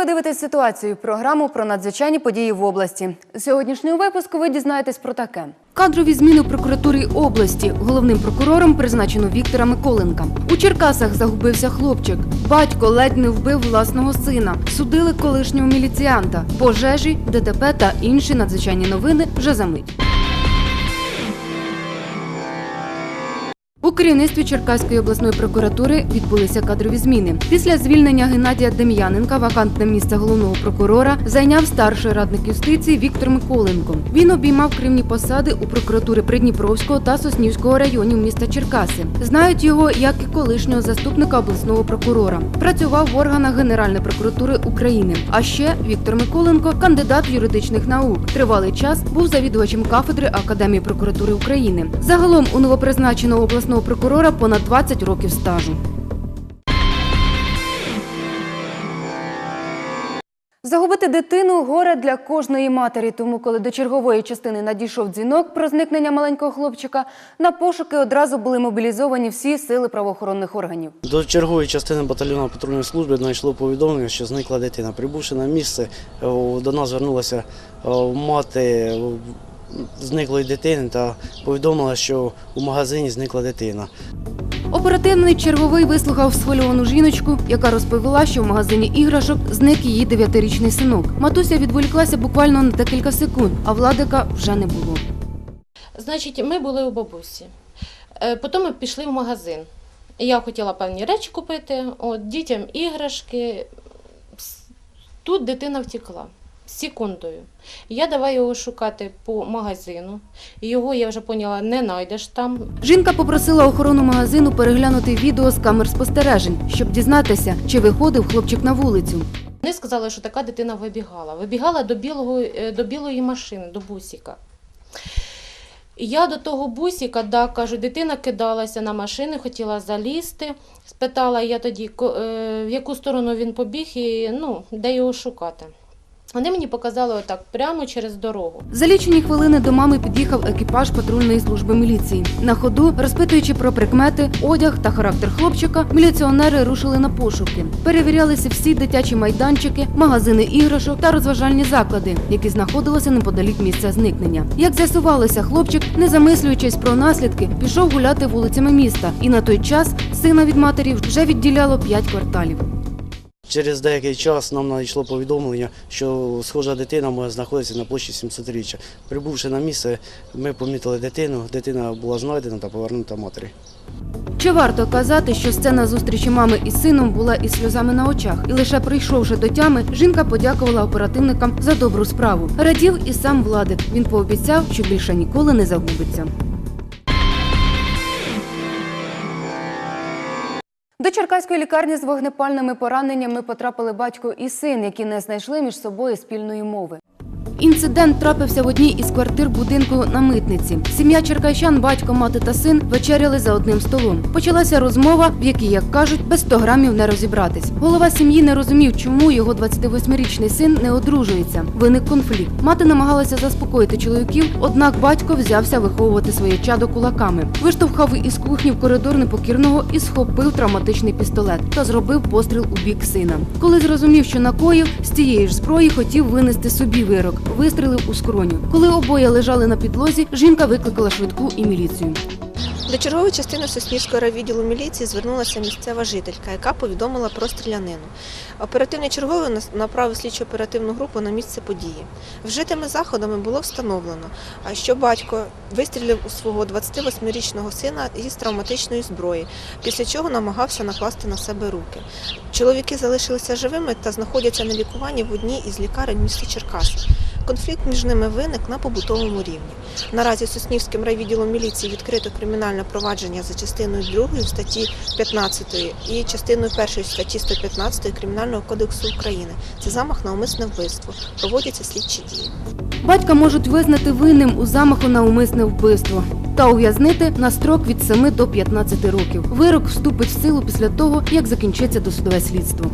Ви дивитесь ситуацію. Програму про надзвичайні події в області. Сьогоднішнього випуску ви дізнаєтесь про таке. Кадрові зміни у прокуратурі області. Головним прокурором призначено Віктора Миколенка. У Черкасах загубився хлопчик. Батько ледь не вбив власного сина. Судили колишнього міліціянта. Пожежі, ДТП та інші надзвичайні новини вже за мить. У керівництві Черкаської обласної прокуратури відбулися кадрові зміни. Після звільнення Геннадія Дем'яненка вакантне місце головного прокурора зайняв старший радник юстиції Віктор Миколенко. Він обіймав керівні посади у прокуратури Придніпровського та Соснівського районів міста Черкаси. Знають його як і колишнього заступника обласного прокурора. Працював в органах Генеральної прокуратури України. А ще Віктор Миколенко, кандидат юридичних наук. Тривалий час був завідувачем кафедри Академії прокуратури України. Загалом у новопризначеного обласного прокурора понад 20 років стажу. Загубити дитину горе для кожної матері. Тому, коли до чергової частини надійшов дзвінок про зникнення маленького хлопчика, на пошуки одразу були мобілізовані всі сили правоохоронних органів. До чергової частини батальйону патрульної служби знайшло повідомлення, що зникла дитина. Прибувши на місце, до нас звернулася мати зниклої дитини та повідомила, що у магазині зникла дитина. Оперативний черговий вислухав схвильовану жіночку, яка розповіла, що в магазині іграшок зник її дев'ятирічний синок. Матуся відволіклася буквально на декілька секунд, а владика вже не було. Значить, ми були у бабусі. Е, Потім ми пішли в магазин. Я хотіла певні речі купити, от, дітям іграшки. Тут дитина втекла секундою. Я давай його шукати по магазину. Його, я вже поняла, не знайдеш там. Жінка попросила охорону магазину переглянути відео з камер спостережень, щоб дізнатися, чи виходив хлопчик на вулицю. Вони сказали, що така дитина вибігала. Вибігала до, білого, е, до білої машини, до бусіка. Я до того бусіка, да, кажу, дитина кидалася на машину, хотіла залізти. Спитала я тоді, е, в яку сторону він побіг і ну, де його шукати. Вони мені показали отак, прямо через дорогу. За лічені хвилини до мами під'їхав екіпаж патрульної служби міліції. На ходу, розпитуючи про прикмети, одяг та характер хлопчика, міліціонери рушили на пошуки. Перевірялися всі дитячі майданчики, магазини іграшок та розважальні заклади, які знаходилися неподалік місця зникнення. Як з'ясувалося, хлопчик, не замислюючись про наслідки, пішов гуляти вулицями міста, і на той час сина від матері вже відділяло п'ять кварталів. Через деякий час нам надійшло повідомлення, що схожа дитина може знаходитися на площі 700-річчя. Прибувши на місце, ми помітили дитину. Дитина була знайдена та повернута матері. Чи варто казати, що сцена зустрічі мами із сином була із сльозами на очах, і лише прийшовши до тями, жінка подякувала оперативникам за добру справу. Радів і сам владик. Він пообіцяв, що більше ніколи не загубиться. До Черкаської лікарні з вогнепальними пораненнями потрапили батько і син, які не знайшли між собою спільної мови. Інцидент трапився в одній із квартир будинку на митниці. Сім'я черкащан, батько, мати та син вечеряли за одним столом. Почалася розмова, в якій, як кажуть, без 100 грамів не розібратись. Голова сім'ї не розумів, чому його 28-річний син не одружується. Виник конфлікт. Мати намагалася заспокоїти чоловіків, однак батько взявся виховувати своє чадо кулаками. Виштовхав із кухні в коридор непокірного і схопив травматичний пістолет та зробив постріл у бік сина. Коли зрозумів, що накоїв, з тієї ж зброї хотів винести собі вирок. Вистрілив у скроню. Коли обоє лежали на підлозі, жінка викликала швидку і міліцію. До чергової частини Соснівського райвідділу міліції звернулася місцева жителька, яка повідомила про стрілянину. Оперативний черговий направив слідчо оперативну групу на місце події. Вжитими заходами було встановлено, що батько вистрілив у свого 28-річного сина із травматичної зброї, після чого намагався накласти на себе руки. Чоловіки залишилися живими та знаходяться на лікуванні в одній із лікарень міста Черкаси. Конфлікт між ними виник на побутовому рівні. Наразі Соснівським райвідділом міліції відкрито кримінальне провадження за частиною 2 статті 15 і частиною 1 статті 115 Кримінального кодексу України. Це замах на умисне вбивство. Проводяться слідчі дії. Батька можуть визнати винним у замаху на умисне вбивство та ув'язнити на строк від 7 до 15 років. Вирок вступить в силу після того, як закінчиться досудове слідство.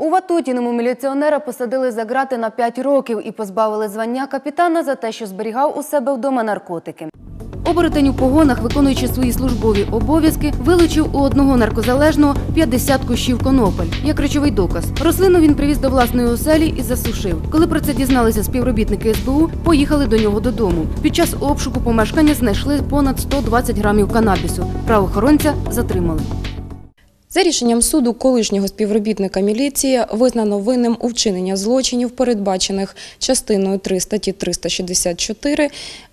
У Ватутіному міліціонера посадили за грати на 5 років і позбавили звання капітана за те, що зберігав у себе вдома наркотики. Оборотень у погонах, виконуючи свої службові обов'язки, вилучив у одного наркозалежного 50 кущів конопель як речовий доказ. Рослину він привіз до власної оселі і засушив. Коли про це дізналися співробітники СБУ, поїхали до нього додому. Під час обшуку помешкання знайшли понад 120 грамів канабісу. Правоохоронця затримали. За рішенням суду колишнього співробітника міліції визнано винним у вчинення злочинів, передбачених частиною 3 статті 364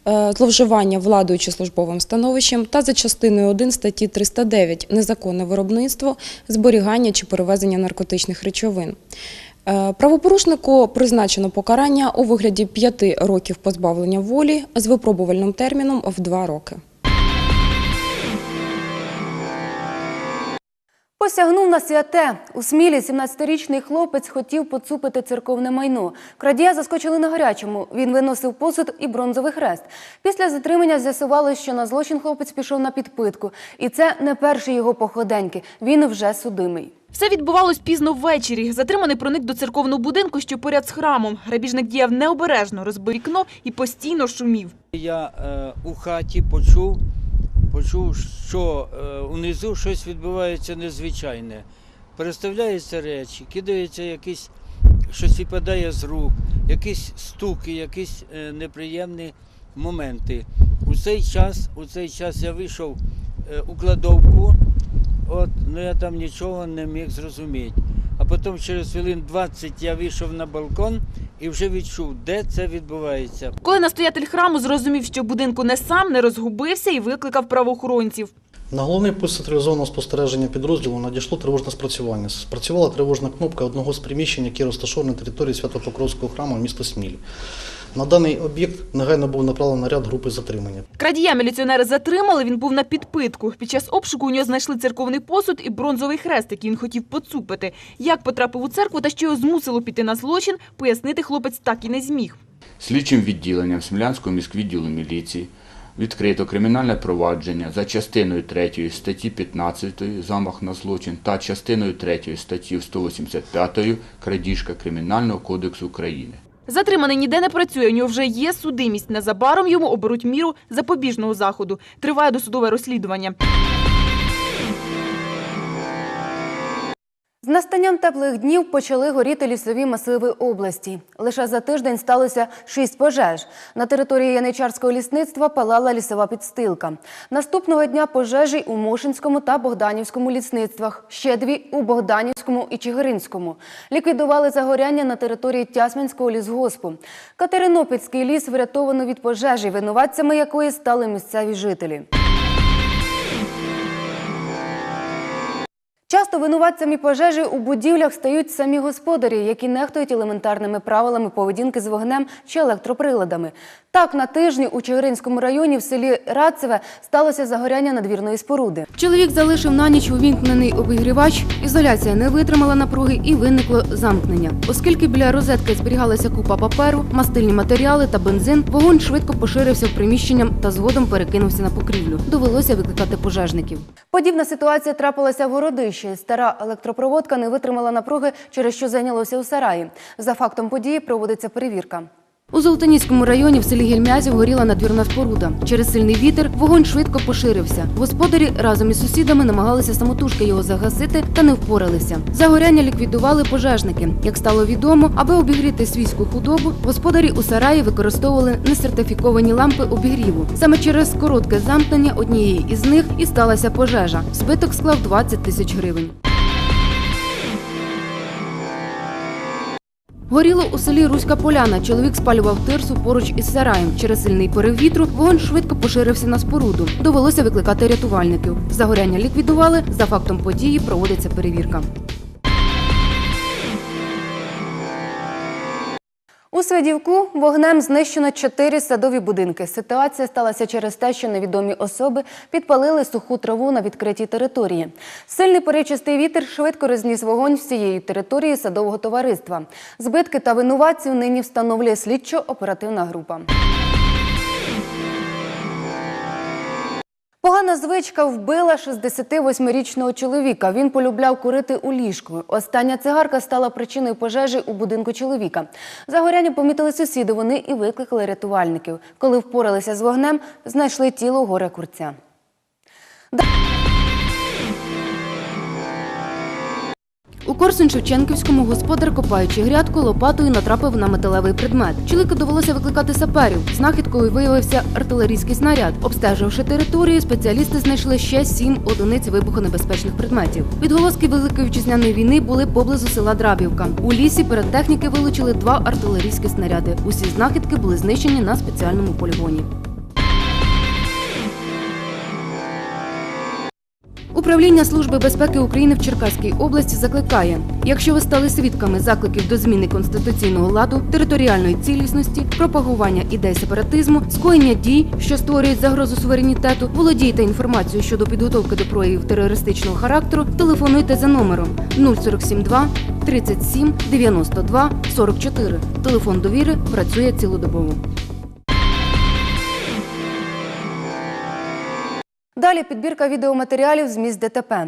е, зловживання владою чи службовим становищем та за частиною 1 статті 309 незаконне виробництво, зберігання чи перевезення наркотичних речовин. Е, Правопорушнику призначено покарання у вигляді 5 років позбавлення волі з випробувальним терміном в 2 роки. Посягнув на святе. У Смілі 17-річний хлопець хотів поцупити церковне майно. Крадія заскочили на гарячому. Він виносив посуд і бронзовий хрест. Після затримання з'ясувалось, що на злочин хлопець пішов на підпитку. І це не перші його походеньки. Він вже судимий. Все відбувалось пізно ввечері. Затриманий проник до церковного будинку, що поряд з храмом. Грабіжник діяв необережно, розбив вікно і постійно шумів. Я е, у хаті почув, почув, що е, унизу щось відбувається незвичайне. Переставляються речі, кидаються якісь, щось випадає з рук, якісь стуки, якісь е, неприємні моменти. У цей час, у цей час я вийшов е, у кладовку, от, ну я там нічого не міг зрозуміти. А потім через хвилин 20 я вийшов на балкон і вже відчув, де це відбувається. Коли настоятель храму зрозумів, що в будинку не сам, не розгубився і викликав правоохоронців. На головний пункт централізованого спостереження підрозділу надійшло тривожне спрацювання. Спрацювала тривожна кнопка одного з приміщень, які розташовані на території Свято-Покровського храму міста Сміль. На даний об'єкт негайно був направлений наряд групи затримання. Крадія міліціонери затримали, він був на підпитку. Під час обшуку у нього знайшли церковний посуд і бронзовий хрест, який він хотів поцупити. Як потрапив у церкву та що його змусило піти на злочин, пояснити хлопець так і не зміг. Слідчим відділенням Смілянського міськвідділу міліції відкрито кримінальне провадження за частиною 3 статті 15 замах на злочин та частиною 3 статті 185 крадіжка Кримінального кодексу України. Затриманий ніде не працює, у нього вже є судимість. Незабаром йому оберуть міру запобіжного заходу. Триває досудове розслідування. З настанням теплих днів почали горіти лісові масиви області. Лише за тиждень сталося шість пожеж. На території Яничарського лісництва палала лісова підстилка. Наступного дня пожежі у Мошинському та Богданівському лісництвах. Ще дві у Богданівському і Чигиринському. Ліквідували загоряння на території Тясминського лісгоспу. Катеринопільський ліс врятовано від пожежі, винуватцями якої стали місцеві жителі. Часто винуватцями пожежі у будівлях стають самі господарі, які нехтують елементарними правилами поведінки з вогнем чи електроприладами. Так, на тижні у Чигиринському районі в селі Радцеве сталося загоряння надвірної споруди. Чоловік залишив на ніч увімкнений обігрівач, ізоляція не витримала напруги і виникло замкнення. Оскільки біля розетки зберігалася купа паперу, мастильні матеріали та бензин, вогонь швидко поширився в приміщенням та згодом перекинувся на покрівлю. Довелося викликати пожежників. Подібна ситуація трапилася в Городищі. Стара електропроводка не витримала напруги, через що зайнялося у сараї. За фактом події проводиться перевірка. У Золотоніському районі в селі Гельмязів горіла надвірна споруда. Через сильний вітер вогонь швидко поширився. Господарі разом із сусідами намагалися самотужки його загасити та не впоралися. Загоряння ліквідували пожежники. Як стало відомо, аби обігріти свійську худобу, господарі у сараї використовували несертифіковані лампи обігріву. Саме через коротке замкнення однієї із них і сталася пожежа. Збиток склав 20 тисяч гривень. Горіло у селі Руська Поляна. Чоловік спалював тирсу поруч із сараєм. Через сильний порив вітру вогонь швидко поширився на споруду. Довелося викликати рятувальників. Загоряння ліквідували. За фактом події проводиться перевірка. У Свидівку вогнем знищено чотири садові будинки. Ситуація сталася через те, що невідомі особи підпалили суху траву на відкритій території. Сильний поричистий вітер швидко розніс вогонь всієї території садового товариства. Збитки та винуватців нині встановлює слідчо-оперативна група. Погана звичка вбила 68-річного чоловіка. Він полюбляв курити у ліжку. Остання цигарка стала причиною пожежі у будинку чоловіка. Загоряння помітили сусіди. Вони і викликали рятувальників. Коли впоралися з вогнем, знайшли тіло горе курця. У Корсунь-Шевченківському господар, копаючи грядку, лопатою натрапив на металевий предмет. Чоловіку довелося викликати саперів. Знахідкою виявився артилерійський снаряд. Обстеживши територію, спеціалісти знайшли ще сім одиниць вибухонебезпечних предметів. Відголоски Великої вітчизняної війни були поблизу села Драбівка. У лісі перед вилучили два артилерійські снаряди. Усі знахідки були знищені на спеціальному полігоні. Управління Служби безпеки України в Черкаській області закликає: якщо ви стали свідками закликів до зміни конституційного ладу, територіальної цілісності, пропагування ідей сепаратизму, скоєння дій, що створюють загрозу суверенітету, володійте інформацією щодо підготовки до проявів терористичного характеру, телефонуйте за номером 0472 37 92 44. Телефон довіри працює цілодобово. Далі підбірка відеоматеріалів з місць ДТП.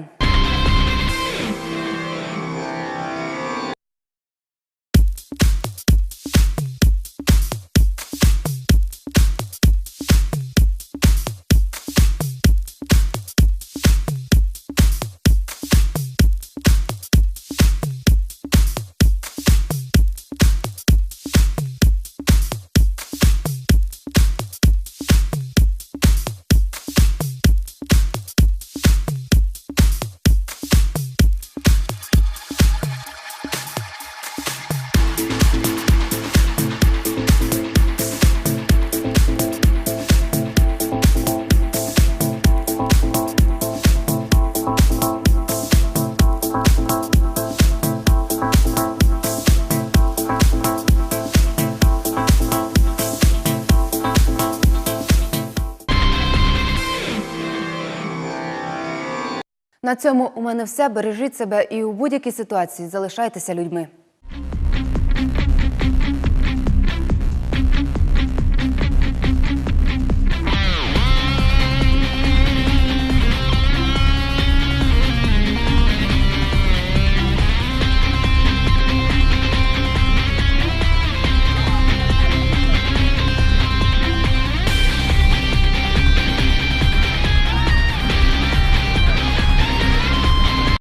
На цьому у мене все. Бережіть себе і у будь-якій ситуації залишайтеся людьми.